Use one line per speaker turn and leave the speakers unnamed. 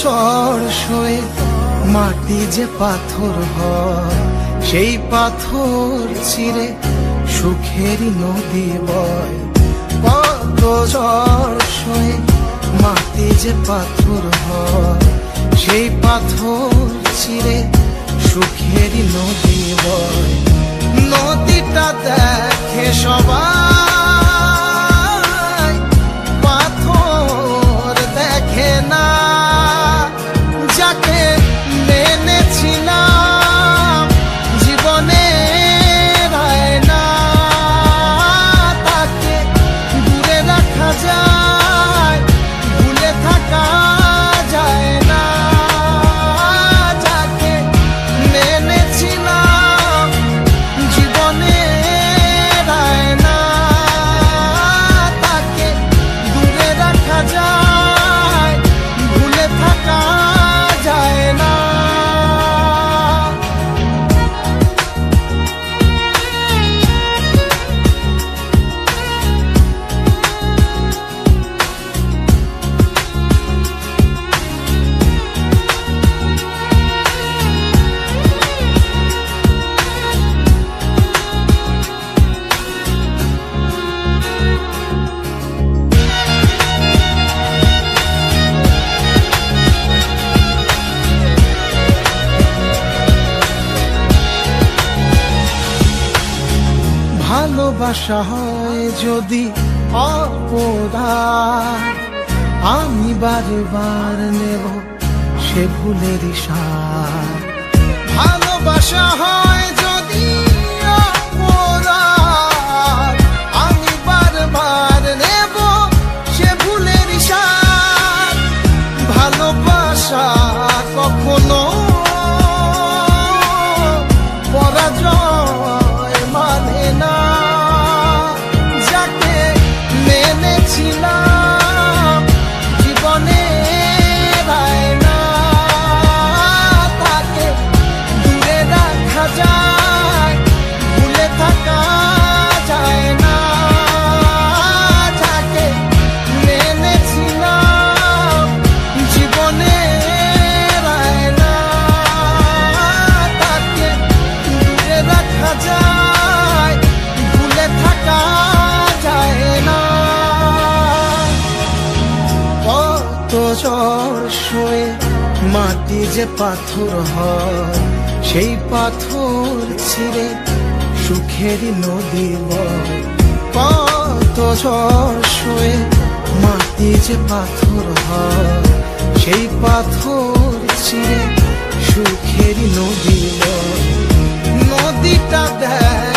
ঝড় সয়ে মাটি যে পাথর হয়, সেই পাথর চিরে সুখেরই নদী বয়। কত ঝড় সয়ে মাটি যে পাথর হয়, সেই পাথর চিরে সুখেরই নদী বয়। নদীটা দেখে ভালোবাসা হয় যদি অপদা আমি বারে বার নেব সে ভুলের সার। ভালোবাসা হয় ঝড় সয়ে মাটি যে পাথর হয়, সেই পাথর ছিঁড়ে সুখেরই নদী কত ঝড় সয়ে মাটি যে পাথর হয়, সেই পাথর ছিঁড়ে সুখেরই নদী নদীটা সবাই